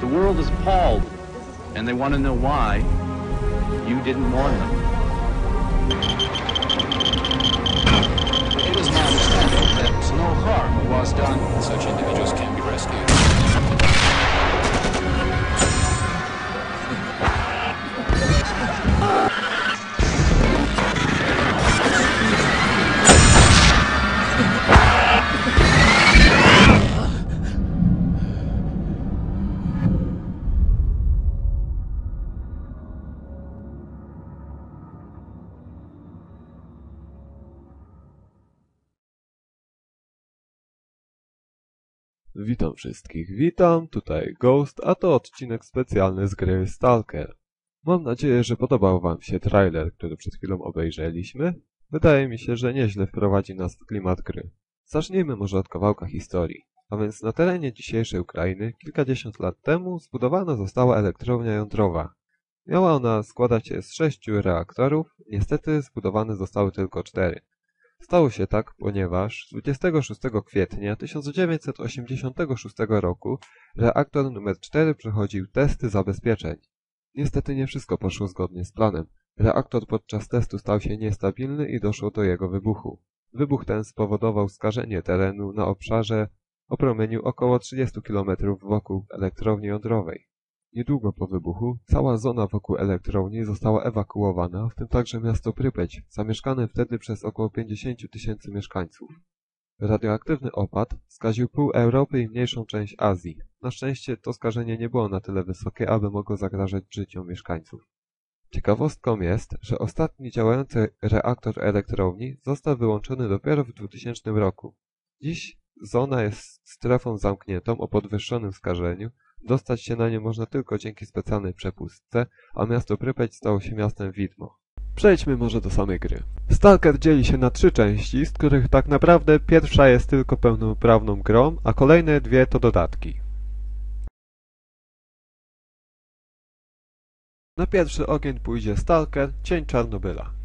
The world is appalled, and they want to know why you didn't warn them. It is my understanding that no harm was done. Such individuals can be rescued. Witam wszystkich, witam, tutaj Ghost, a to odcinek specjalny z gry Stalker. Mam nadzieję, że podobał wam się trailer, który przed chwilą obejrzeliśmy. Wydaje mi się, że nieźle wprowadzi nas w klimat gry. Zacznijmy może od kawałka historii. A więc na terenie dzisiejszej Ukrainy kilkadziesiąt lat temu zbudowana została elektrownia jądrowa. Miała ona składać się z sześciu reaktorów, niestety zbudowane zostały tylko cztery. Stało się tak, ponieważ 26 kwietnia 1986 roku reaktor numer 4 przechodził testy zabezpieczeń. Niestety nie wszystko poszło zgodnie z planem. Reaktor podczas testu stał się niestabilny i doszło do jego wybuchu. Wybuch ten spowodował skażenie terenu na obszarze o promieniu około 30 km wokół elektrowni jądrowej. Niedługo po wybuchu cała zona wokół elektrowni została ewakuowana, w tym także miasto Prypeć, zamieszkane wtedy przez około 50 tysięcy mieszkańców. Radioaktywny opad skaził pół Europy i mniejszą część Azji. Na szczęście to skażenie nie było na tyle wysokie, aby mogło zagrażać życiom mieszkańców. Ciekawostką jest, że ostatni działający reaktor elektrowni został wyłączony dopiero w 2000 roku. Dziś zona jest strefą zamkniętą o podwyższonym skażeniu, Dostać się na nie można tylko dzięki specjalnej przepustce, a miasto Prypeć stało się miastem widmo. Przejdźmy może do samej gry. Stalker dzieli się na trzy części, z których tak naprawdę pierwsza jest tylko pełnoprawną grą, a kolejne dwie to dodatki. Na pierwszy ogień pójdzie Stalker, Cień Czarnobyla.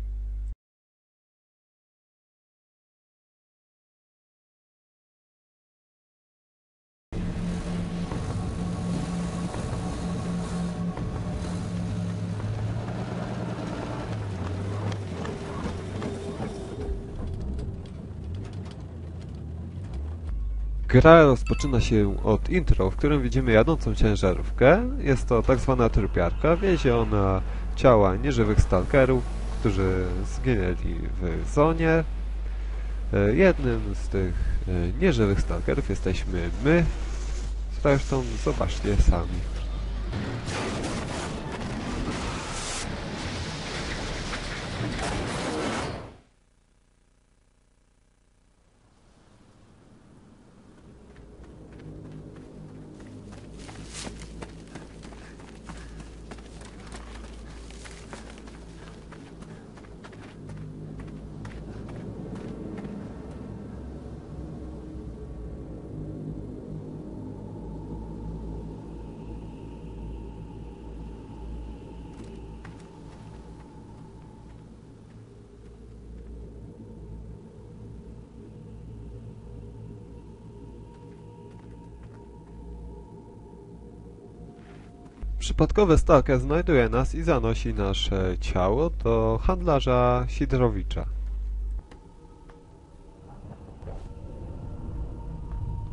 Gra rozpoczyna się od intro, w którym widzimy jadącą ciężarówkę. Jest to tak zwana trupiarka. Wiezie ona ciała nieżywych stalkerów, którzy zginęli w zonie. E, jednym z tych e, nieżywych stalkerów jesteśmy my. Zresztą zobaczcie sami. Przypadkowy stalker znajduje nas i zanosi nasze ciało do handlarza Sidrowicza.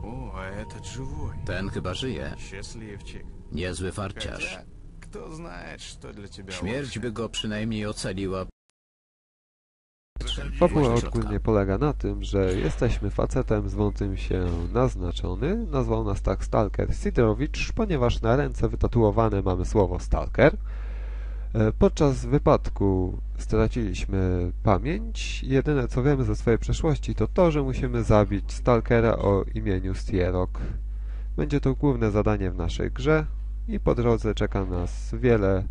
О, а этот живой. Ten chyba żyje. Счастливчик. Niezły farciarz. Хотя, кто знает, что для тебя Śmierć лучше. by go przynajmniej ocaliła. Fabuła ogólnie polega na tym, że jesteśmy facetem zwącym się naznaczony. Nazwał nas tak Stalker Sidorowicz, ponieważ na ręce wytatuowane mamy słowo Stalker. E, Podczas wypadku straciliśmy pamięć. Jedyne co wiemy ze swojej przeszłości to to, że musimy zabić Stalkera o imieniu Stierok. Będzie to główne zadanie w naszej grze i po drodze czeka nas wiele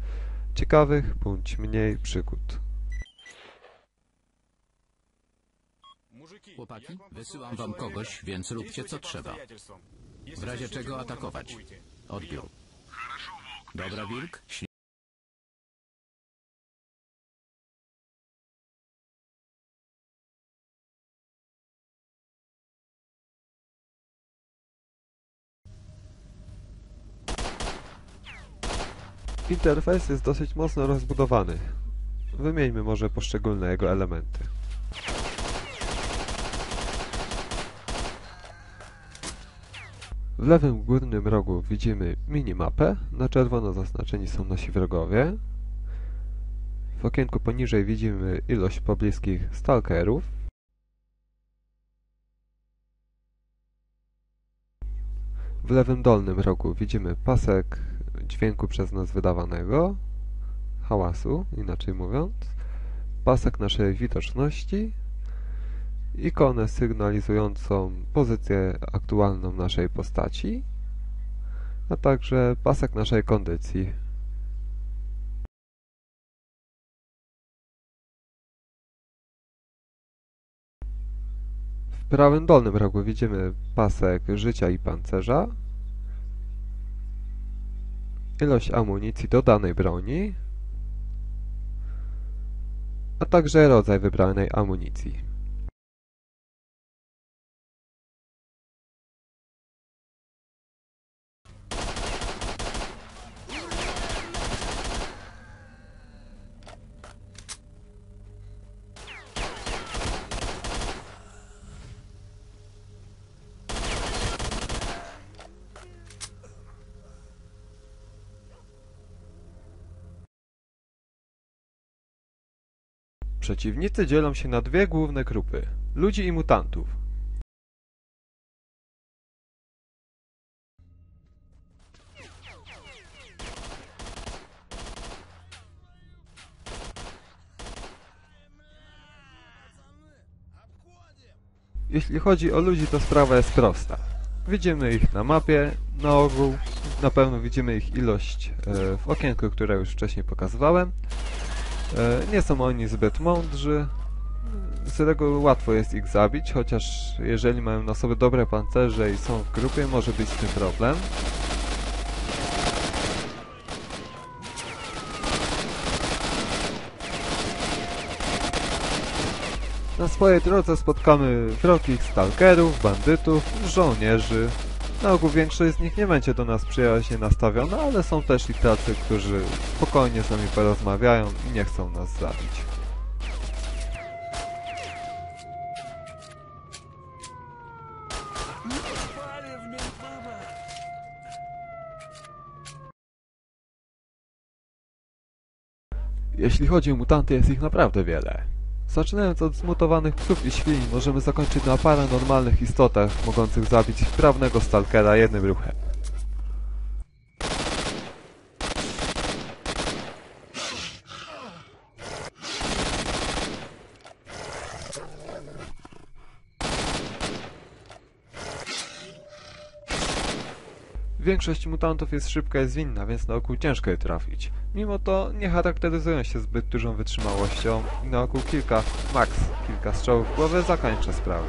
ciekawych bądź mniej przygód. Chłopaki, wysyłam wam kogoś, więc róbcie co trzeba. W razie czego atakować. Odbiór. Dobra, Wilk? Interfejs jest dosyć mocno rozbudowany. Wymieńmy może poszczególne jego elementy. W lewym górnym rogu widzimy minimapę. Na czerwono zaznaczeni są nasi wrogowie. W okienku poniżej widzimy ilość pobliskich stalkerów. W lewym dolnym rogu widzimy pasek dźwięku przez nas wydawanego, hałasu, inaczej mówiąc, pasek naszej widoczności, ikonę sygnalizującą pozycję aktualną naszej postaci, a także pasek naszej kondycji. W prawym dolnym rogu widzimy pasek życia i pancerza, ilość amunicji do danej broni, a także rodzaj wybranej amunicji. Przeciwnicy dzielą się na dwie główne grupy ludzi i mutantów. Jeśli chodzi o ludzi, to sprawa jest prosta. Widzimy ich na mapie, na ogół, na pewno widzimy ich ilość e, w okienku, które już wcześniej pokazywałem. E, Nie są oni zbyt mądrzy. Z reguły łatwo jest ich zabić, chociaż jeżeli mają na sobie dobre pancerze i są w grupie, może być z tym problem. Na swojej drodze spotkamy wrogich stalkerów, bandytów, żołnierzy. Na ogół większość z nich nie będzie do nas przyjaźnie nastawiona, ale są też i tacy, którzy spokojnie z nami porozmawiają i nie chcą nas zabić. Jeśli chodzi o mutanty, jest ich naprawdę wiele. Zaczynając od zmutowanych psów i świń, możemy zakończyć na paranormalnych istotach, mogących zabić sprawnego stalkera jednym ruchem. Większość mutantów jest szybka i zwinna, więc na ogół ciężko je trafić. Mimo to nie charakteryzują się zbyt dużą wytrzymałością i na ogół kilka, max kilka strzałów w głowę zakończy sprawę.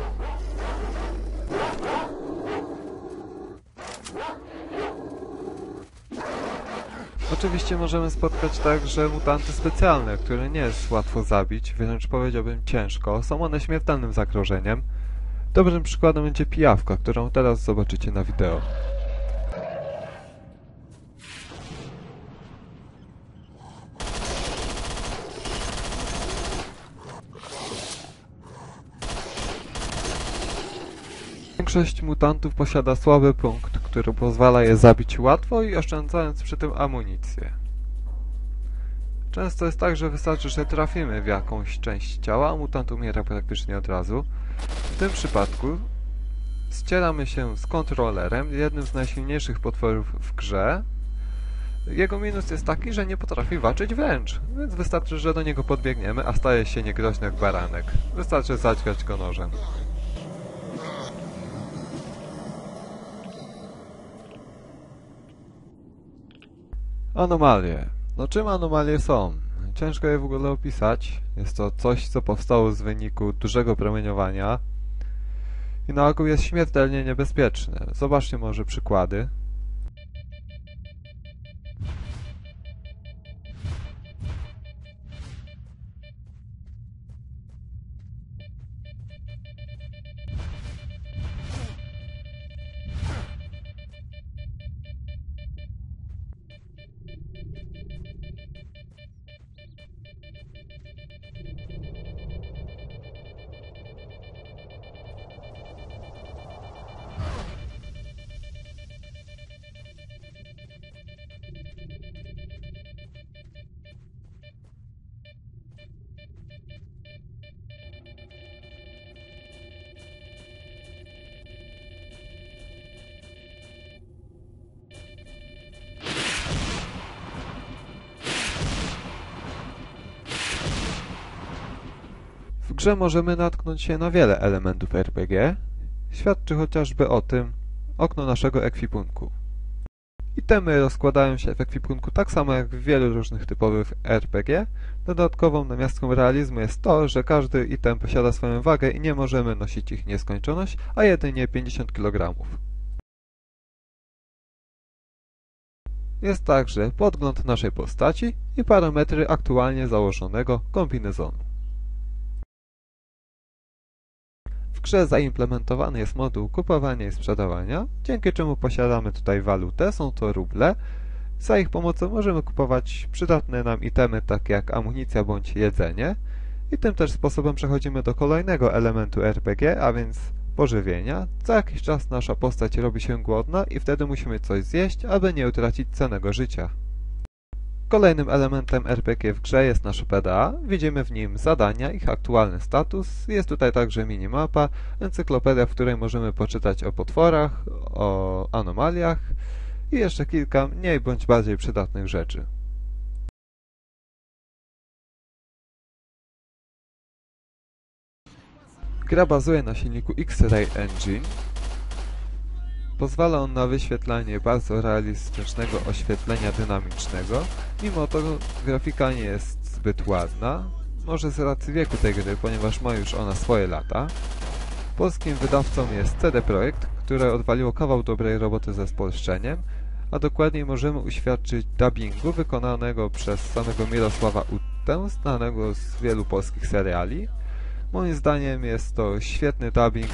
Oczywiście możemy spotkać także mutanty specjalne, które nie jest łatwo zabić, wręcz powiedziałbym ciężko. Są one śmiertelnym zagrożeniem. Dobrym przykładem będzie pijawka, którą teraz zobaczycie na wideo. Większość mutantów posiada słaby punkt, który pozwala je zabić łatwo i oszczędzając przy tym amunicję. Często jest tak, że wystarczy, że trafimy w jakąś część ciała, a mutant umiera praktycznie od razu. W tym przypadku ścieramy się z kontrolerem, jednym z najsilniejszych potworów w grze. Jego minus jest taki, że nie potrafi walczyć wręcz, więc wystarczy, że do niego podbiegniemy, a staje się niegroźny jak baranek. Wystarczy zadźgać go nożem. Anomalie. No czym anomalie są? Ciężko je w ogóle opisać. Jest to coś, co powstało z wyniku dużego promieniowania i na ogół jest śmiertelnie niebezpieczne. Zobaczcie może przykłady. Grze możemy natknąć się na wiele elementów RPG. Świadczy chociażby o tym okno naszego ekwipunku. Itemy rozkładają się w ekwipunku tak samo jak w wielu różnych typowych RPG. Dodatkową namiastką realizmu jest to, że każdy item posiada swoją wagę i nie możemy nosić ich nieskończoność, a jedynie 50 kg. Jest także podgląd naszej postaci i parametry aktualnie założonego kombinezonu. W grze zaimplementowany jest moduł kupowania i sprzedawania, dzięki czemu posiadamy tutaj walutę, są to ruble. Za ich pomocą możemy kupować przydatne nam itemy, takie jak amunicja bądź jedzenie. I tym też sposobem przechodzimy do kolejnego elementu RPG, a więc pożywienia. Co jakiś czas nasza postać robi się głodna i wtedy musimy coś zjeść, aby nie utracić cennego życia. Kolejnym elementem RPG w grze jest nasz PDA. Widzimy w nim zadania, ich aktualny status. Jest tutaj także minimapa, encyklopedia, w której możemy poczytać o potworach, o anomaliach i jeszcze kilka mniej bądź bardziej przydatnych rzeczy. Gra bazuje na silniku X-Ray Engine. Pozwala on na wyświetlanie bardzo realistycznego oświetlenia dynamicznego. Mimo to grafika nie jest zbyt ładna. Może z racji wieku tej gry, ponieważ ma już ona swoje lata. Polskim wydawcą jest CD Projekt, które odwaliło kawał dobrej roboty ze spolszczeniem, a dokładniej możemy uświadczyć dubbingu wykonanego przez samego Mirosława Uttę, znanego z wielu polskich seriali. Moim zdaniem jest to świetny dubbing